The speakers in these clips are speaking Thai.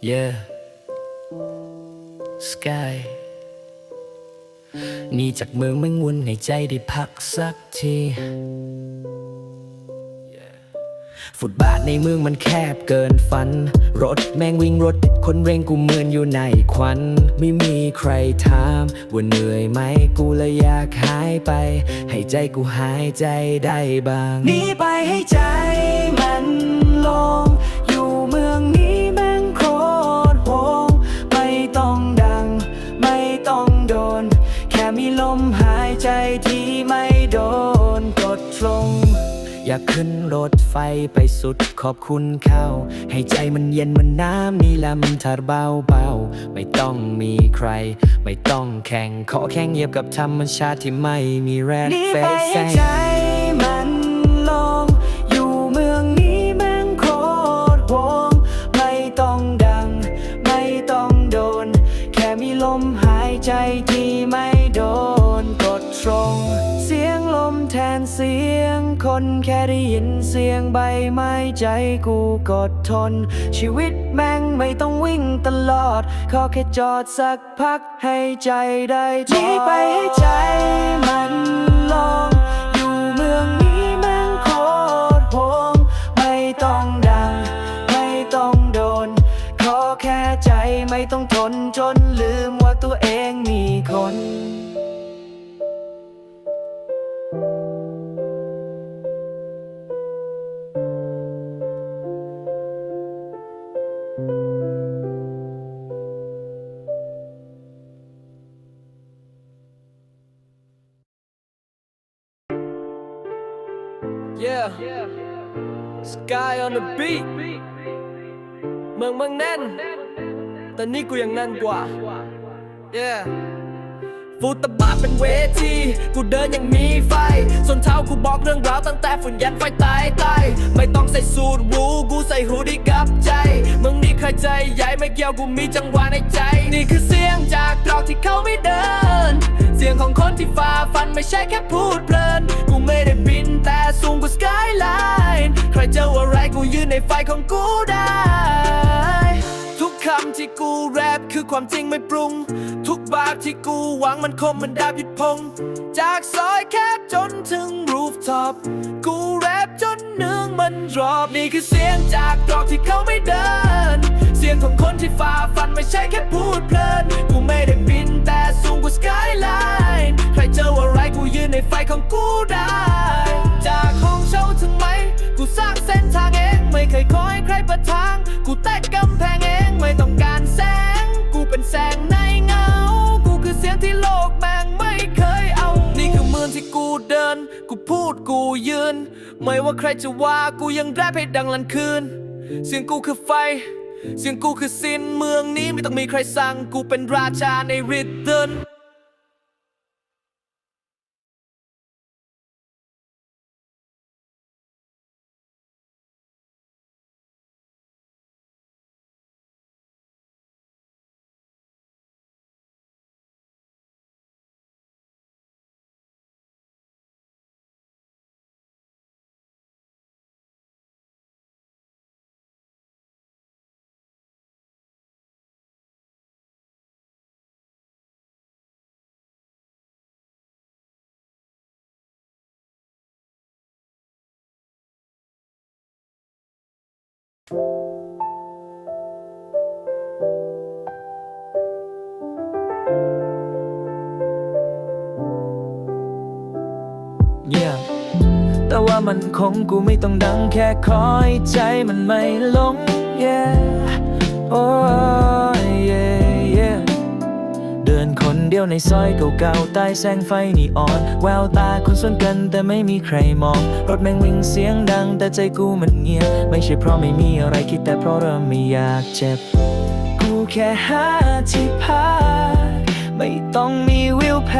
Yeah Sky หนี่จากเมืองแมงวุ่นในใจได้พักสักที ฟุตบาทในเมืองมันแคบเกินฝัน รถแม่งวิ่งรถติดคนเร่งกูเหมือนอยู่ในควัน ไม่มีใครถามว่าเหนื่อยไหมกูเลยอยากหายไป ให้ใจกูหายใจได้บ้างหนีไปให้ใจมัน ขึ้นรถไฟไปสุดขอบคุณเขาให้ใจมันเย็นเหมันน้ำนี่แหละมันทารเบาเบาไม่ต้องมีใคร ไม่ต้องแข่งขอแข่งเหยียบกับธรรมชาติที่ไม่มีแรงเฟซแซง ได้ยินเสียงใบไม้ใจกูกดทน ชีวิตแม่งไม่ต้องวิ่งตลอด ขอแค่จอดสักพักให้ใจได้ทอไปให้ใจมันลงอยู่เมืองนี้แม่งโคตรโหงไม่ต้องดัง ไม่ต้องโดน ขอแค่ใจไม่ต้องทนจนลืมว่าตัวเองมีคน on the beat เมืองเมืองแน่น แต่นี่กูยังแน่นกว่า Yeah ฟุตบาทเป็นเวที กูเดินอย่างมีไฟ ส่วนเท้ากูบอกเรื่องราวตั้งแต่ฝุ่นยันไฟตายตายไม่ต้องใส่สูทหรูกูใส่หูดีกับ มึงนี่ใครใจใหญ่ไม่เกี่ยวกูมีจังหวะในใจ นี่คือเสียงจากตรอกที่เขาไม่เดิน เสียงของคนที่ฝ่าฟันไม่ใช่แค่พูดเพลิน กูไม่ได้บินแต่สูงกว่าสกายไลน์ใครเจออะไรกูยืนในไฟของกูได้ ทุกคำที่กูแรปคือความจริงไม่ปรุง ทุกบาทที่กูหวังมันคมมันดาบหยุดพง จากซอยแคบจนถึงรูฟท็อปกูแรป นรอบนี่คือเสียงจากตรอกที่เขาไม่เดิน เสียงของคนที่ฝ่าฟันไม่ใช่แค่พูดเพลิน กูไม่ได้บินแต่สูงกว่าสกายไลน์ใครเจออะไรกูยืนในไฟของกูได้ จากห้องเช่าถึงไหม กูสร้างเส้นทางเอง ไม่เคยขอให้ใครประทาง กูแตกกำแพงเอง ไม่ว่าใครจะว่ากูยังแรปให้ดังลันคืน เสียงกูคือไฟ เสียงกูคือสิ้นเมืองนี้ไม่ต้องมีใครสั่งกูเป็นราชาในริดเดิน มันคงกูไม่ต้องดังแค่คอยใจมันไม่หลง yeah. oh yeah yeah เดินคนเดียวในซอยเก่าๆใต้แสงไฟนีออน แววตาคนสวนกันแต่ไม่มีใครมอง รถแม่งวิ่งเสียงดังแต่ใจกูมันเงียบไม่ใช่เพราะไม่มีอะไรคิดแต่เพราะเริ่มไม่อยากเจ็บ กูแค่หาที่พักไม่ต้องมีวิวแพ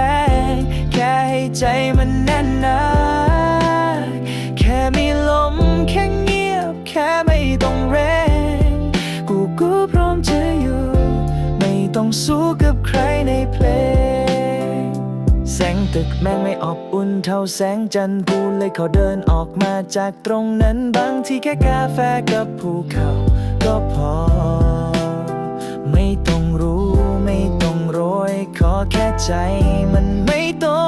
ง แค่ให้ใจมันแน่นหนา ค่มีลมแค่เงียบแค่ไม่ต้องแรง กูก็พร้อมจะอยู่ ไม่ต้องสู้กับใครในเพลง แสงตึกแม่งไม่อบอุ่นเท่าแสงจันทร์พูนเลยเขาเดินออกมาจากตรงนั้นบางที่แค่กาแฟกับภูเขาก็พอ ไม่ต้องรู้ไม่ต้องโรยขอแค่ใจมันไม่ต้อง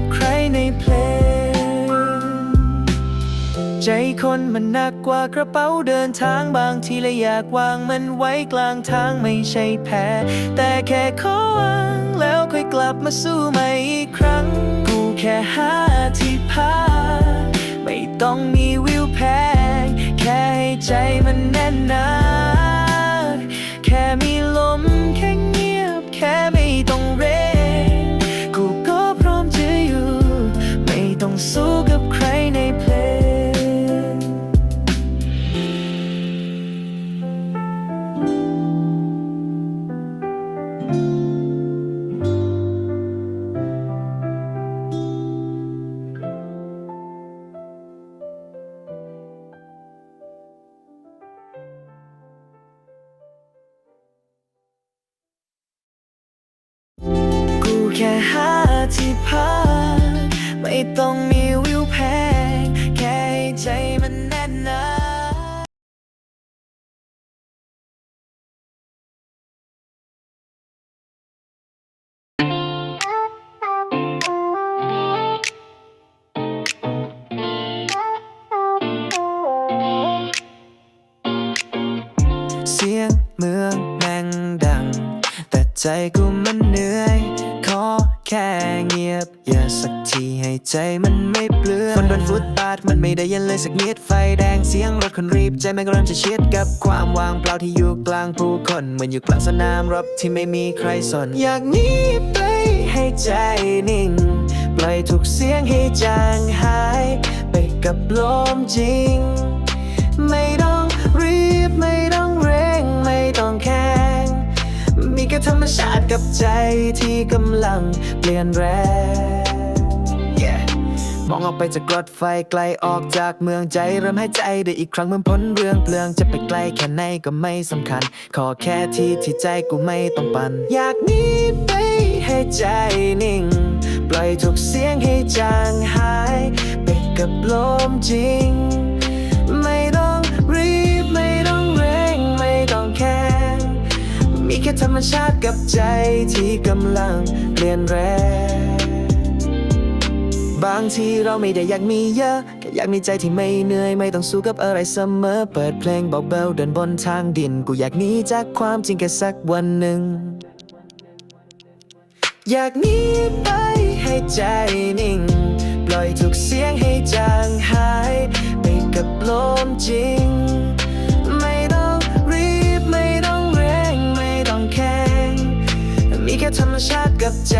บใครในเพลง ใจคนมันหนักกว่ากระเป๋าเดินทางบางทีเลยอยากวางมันไว้กลางทางไม่ใช่แพ้ แต่แค่ขอวางแล้วค่อยกลับมาสู้ใหม่อีกครั้ง กูแค่หาที่พักไม่ต้องมีวิวแพงแค่ให้ใจมันแน่นหนาแค่มีลมแค่เงียบแค่ไม่ต้อง ต้องมีวิวแพง แค่ใจมันแน่นหนาเสียงเมืองแม่งดัง แต่ใจกูมันเหนื่อย ขอแค่เงียบอย่าสัก ใจมันไม่เปลือยคนบนฟุตบาทมันไม่ได้เย็นเลยสักนิดไฟแดงเสียงรถคนรีบใจมันก็เริ่มจะเชิดกับความวางเปล่าที่อยู่กลางผู้คนเหมือนอยู่กลางสนามรบที่ไม่มีใครสน อยากหนีไปให้ใจนิ่ง ปล่อยทุกเสียงให้จางหาย ไปกับลมจริง ไม่ต้องรีบไม่ต้องเร่งไม่ต้องแข่งมีแค่ธรรมชาติกับใจที่กำลังเปลี่ยนแรง มองออกไปจากรถไฟไกลออกจากเมืองใจเริ่มหายใจได้อีกครั้งเมื่อพ้นเรื่องเปลืองจะไปไกลแค่ไหนก็ไม่สำคัญ ขอแค่ที่ที่ใจกูไม่ต้องปัน อยากนีไปให้ใจนิ่ง ปล่อยทุกเสียงให้จางหายไปกับลมจริง ไม่ต้องรีบไม่ต้องเร่งไม่ต้องแข่งมีแค่ธรรมชาติกับใจที่กำลังเปลี่ยนแรง บางทีเราไม่ได้อยากมีเยอะแค่อยากมีใจที่ไม่เหนื่อย ไม่ต้องสู้กับอะไรเสมอ เปิดเพลงเบาๆเดินบนทางดิน กูอยากหนีจากความจริงแค่สักวันหนึ่ง อยากหนีไปให้ใจนิ่ง ปล่อยทุกเสียงให้จางหาย ไปกับลมจริง มีแค่ธรรมชาติกับใจ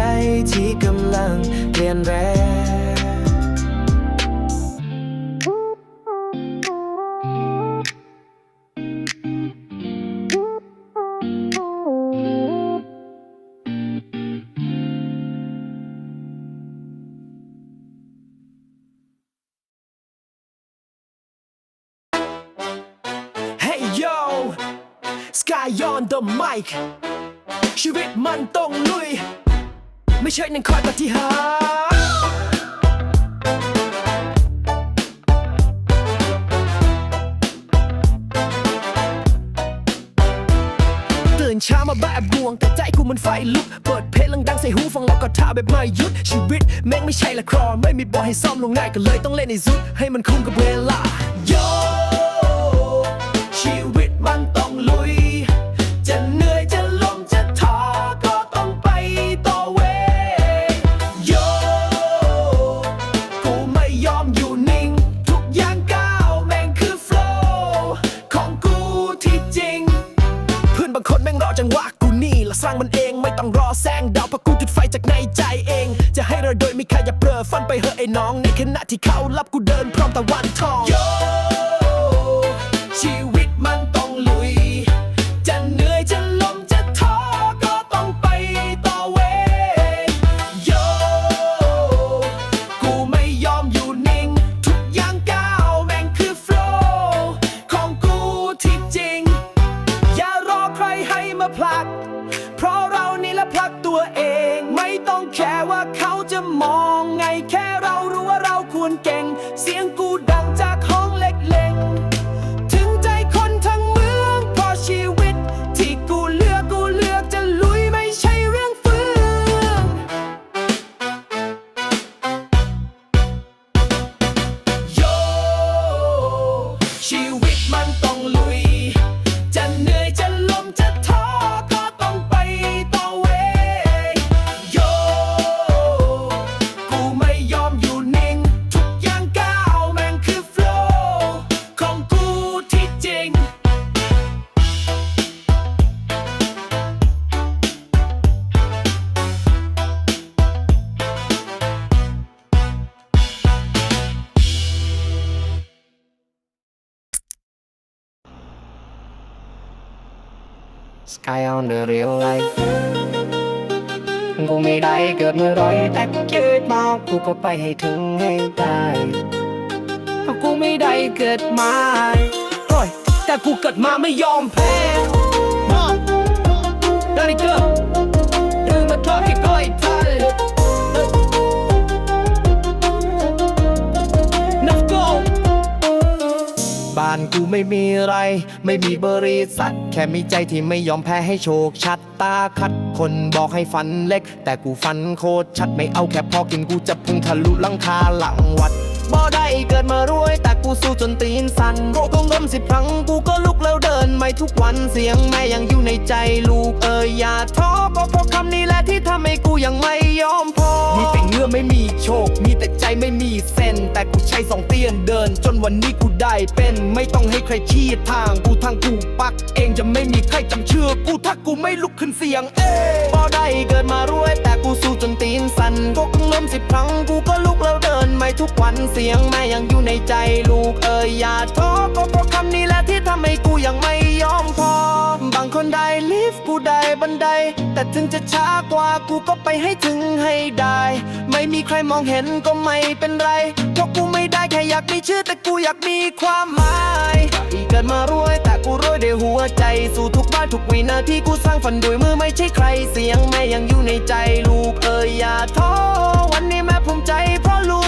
ที่กำลังเปลี่ยนแรง Hey yo Sky on the mic ชีวิตมันต้องลุย ไม่ใช่นังคอยปฏิหารตื่นเช้ามาแบบบวง แต่ใจกูมันไฟลุก เปิดเพลงดังใส่หูฟังแล้วก็ท่าแบบไม่หยุด ชีวิตแม่งไม่ใช่ละคร ไม่มีบอลให้ซ่อมลงง่ายก็เลยต้องเล่นให้สุดให้มันคุ้มกับเวลา โยชีวิต น้องในขณะที่เขารับกูเดินพร้อมตะวันทองโยชีวิตมันต้องลุย จะเหนื่อยจะลมจะท้อก็ต้องไปต่อเวโยกูไม่ยอมอยู่นิ่ง ทุกอย่างก้าวแมงคือโฟลของกูที่จริง อย่ารอใครให้มาผลัก เพราะเรานี่ละผลักตัวเอง ไม่ต้องแคร์ว่าเขาจะมอง เ Sky on the real life กูไม่ได้เกิดเมื่อร้อยแต่กูคิดมากูก็ไปให้ถึงให้ได้กูไม่ได้เกิดมาโอ้ยแต่กูเกิดมาไม่ยอมแพ้ได้เกิดดึงมาทอดให้ก้อยานกูไม่มีไร ไม่มีบริษัท แค่มีใจที่ไม่ยอมแพ้ให้โชคชัดตาคัดคนบอกให้ฝันเล็ก แต่กูฝันโคตรชัดไม่เอาแค่พอกินกูจะพุ่งทะลุลังคาหลังวัดบ่ได้เกิดมารวย แต่กูสู้จนตีนสั่นโกงล้มสิบครั้งกูก็ลุกแล้วเดินไม่ทุกวันเสียงแม่ยังอยู่ในใจลูกเอ่ยอย่าท้อก็เพราะคำนี้แหละที่ทำให้กูยังไม่ยอมพอมีแต่เงื่อไม่มีโชค มีแต่ใจไม่มีส แต่กูใช้สองเตียนเดิน จนวันนี้กูได้เป็นไม่ต้องให้ใครชี้ทางกูทางกูปัก เองจะไม่มีใครจำเชื่อ กูถ้ากูไม่ลุกขึ้นเสียงเอ้บ่ได้เกิดมารวย แต่กูสู้จนตีนสั่นก็คงล้มสิบครั้งกูก็ลุกแล้วเดินไม่ทุกวันเสียงแม่ยังอยู่ในใจลูกเอ่ยอย่าท้อก็เพราะคำนี้แหละที่ทำให้กูยังไม่ยอมพอบางคนได้ลิฟต์กูได้บันได แต่ถึงจะช้ากว่ากูก็ไปให้ถึงให้ได้ ไม่มีใครมองเห็นก็ไม่เป็นไรเพราะกูไม่ได้แค่อยากมีชื่อแต่กูอยากมีความหมายอีเกิดมารวยแต่กูรวยด้วยหัวใจ สู่ทุกบ้านทุกวินาทีกูสร้างฝันด้วยมือไม่ใช่ใครเสียงแม่ยังอยู่ในใจลูกเอ่ยอย่าท้อวันนี้แม่ภูมิใจเพราะลูก